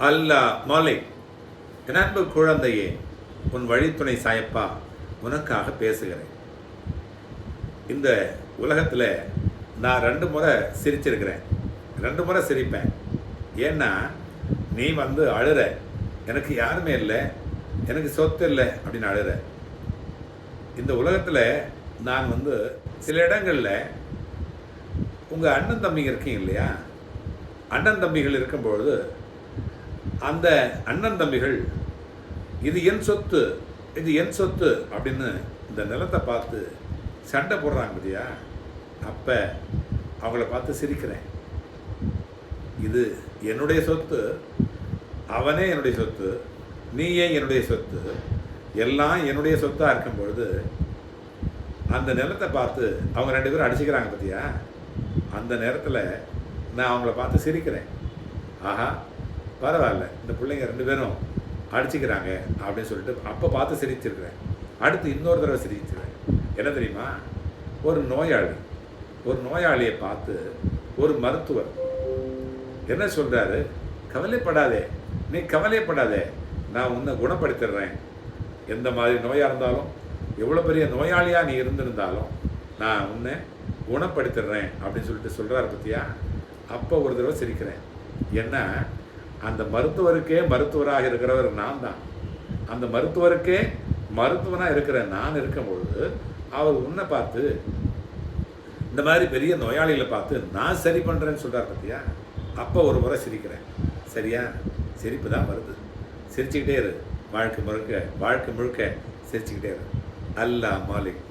அல்லாஹ் மாலிக் என் அன்பு குழந்தையே உன் வழித்துணை சாயப்பா உனக்காக பேசுகிறேன். இந்த உலகத்தில் நான் ரெண்டு முறை சிரிச்சிருக்கிறேன். ரெண்டு முறை சிரிப்பேன். ஏன்னா நீ வந்து அழுற. எனக்கு யாருமே இல்லை. எனக்கு சொத்து இல்லை அப்படின்னு அழுற. இந்த உலகத்தில் நான் வந்து சில இடங்களில் உங்கள் அண்ணன் தம்பிங்க இருக்கீங்க இல்லையா? அண்ணன் தம்பிகள் இருக்கும்பொழுது அந்த அண்ணன் தம்பிகள் இது என் சொத்து இது என் சொத்து அப்படின்னு இந்த நிலத்தை பார்த்து சண்டை போடுறாங்க இல்லையா அப்போ அவங்கள பார்த்து சிரிக்கிறேன். இது என்னுடைய சொத்து அவனே என்னுடைய சொத்து நீ ஏன் என்னுடைய சொத்து எல்லாம் என்னுடைய சொத்தாக இருக்கும் பொழுது அந்த நிலத்தை பார்த்து அவங்க ரெண்டு பேரும் அடிச்சுக்கிறாங்க பார்த்தியா அந்த நேரத்தில் நான் அவங்கள பார்த்து சிரிக்கிறேன். ஆஹா பரவாயில்ல இந்த பிள்ளைங்க ரெண்டு பேரும் அடிச்சுக்கிறாங்க அப்படின்னு சொல்லிட்டு அப்போ பார்த்து சிரிச்சிருக்கிறேன். அடுத்து இன்னொரு தடவை சிரிச்சிருவேன் என்ன தெரியுமா? ஒரு நோயாளி ஒரு நோயாளியை பார்த்து ஒரு மருத்துவர் என்ன சொல்கிறாரு கவலைப்படாதே நீ கவலைப்படாதே நான் உன்னை குணப்படுத்திடுறேன். எந்த மாதிரி நோயாக இருந்தாலும் எவ்வளோ பெரிய நோயாளியாக நீ இருந்திருந்தாலும் நான் உன்னை குணப்படுத்திடுறேன். அப்படின்னு சொல்லிட்டு சொல்கிறாரு பற்றியா அப்போ ஒரு தடவை சிரிக்கிறேன். ஏன்னா அந்த மருத்துவருக்கே மருத்துவராக இருக்கிறவர் நான் தான். அந்த மருத்துவருக்கே மருத்துவனாக இருக்கிற நான் இருக்கும் பொழுது அவர் உன்னை பார்த்து இந்த மாதிரி பெரிய நோயாளிகளை பார்த்து நான் சரி பண்ணுறேன்னு சொல்கிறார் பார்த்தியா அப்போ ஒரு முறை சிரிக்கிறேன். சரியா? சிரிப்பு தான் வருது. சிரிச்சுக்கிட்டே இரு. வாழ்க்கை முழுக்க வாழ்க்கை முழுக்க சிரிச்சுக்கிட்டே இரு. அல்லாஹ் மாலிக்.